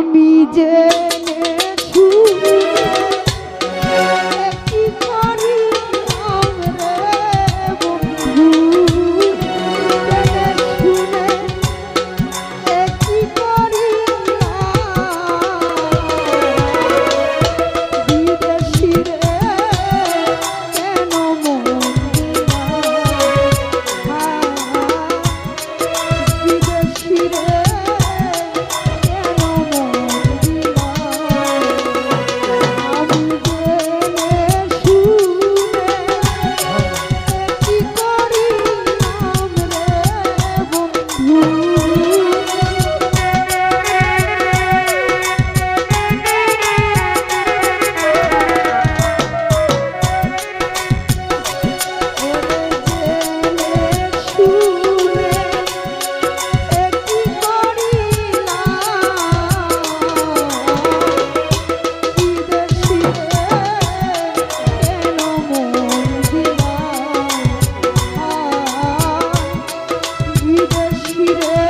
আমি যে দেশি রে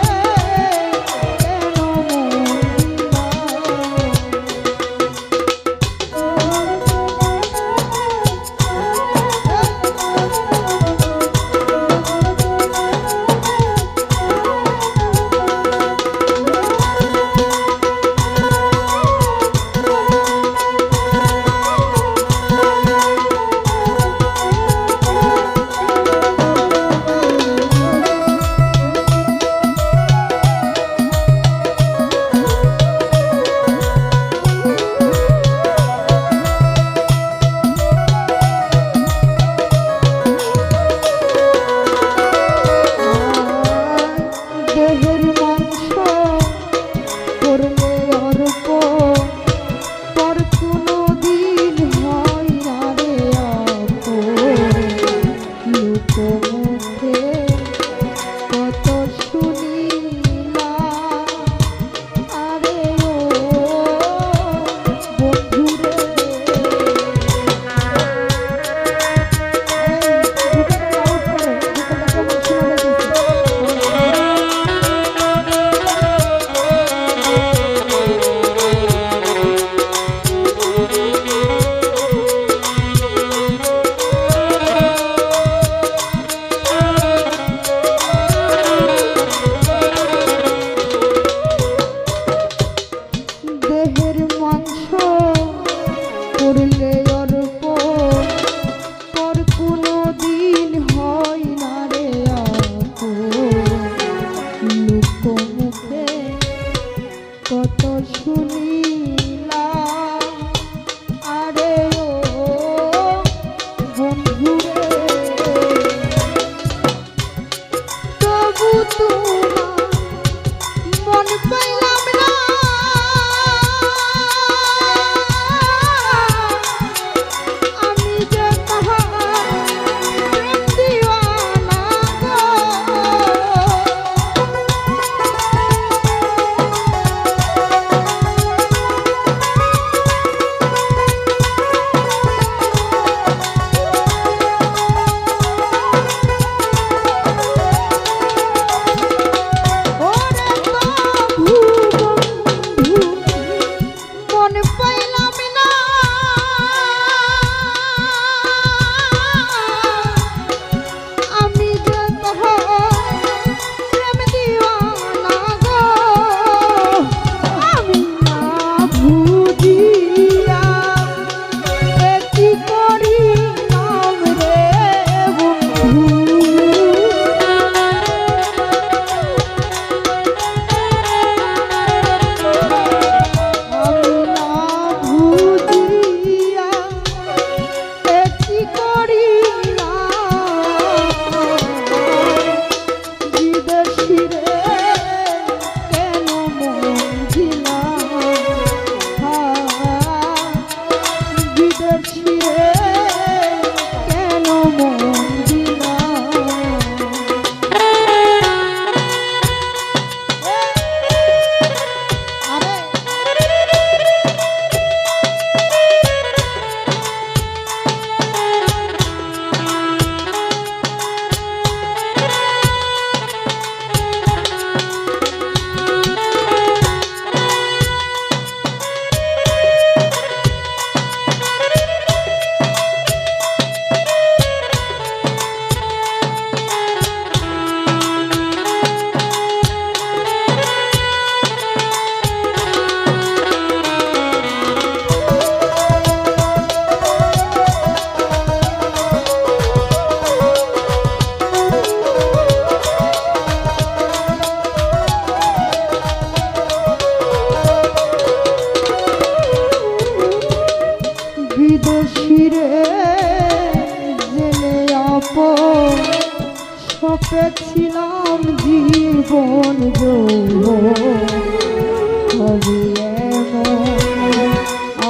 দেহের মাংস করলে অর্প পর কোনো দিন হয় না রে লোক মুখে কত শুনিলা আরে তবু তুমি সপেছিলাম জীবন যৌব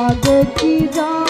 আগে কি জানতাম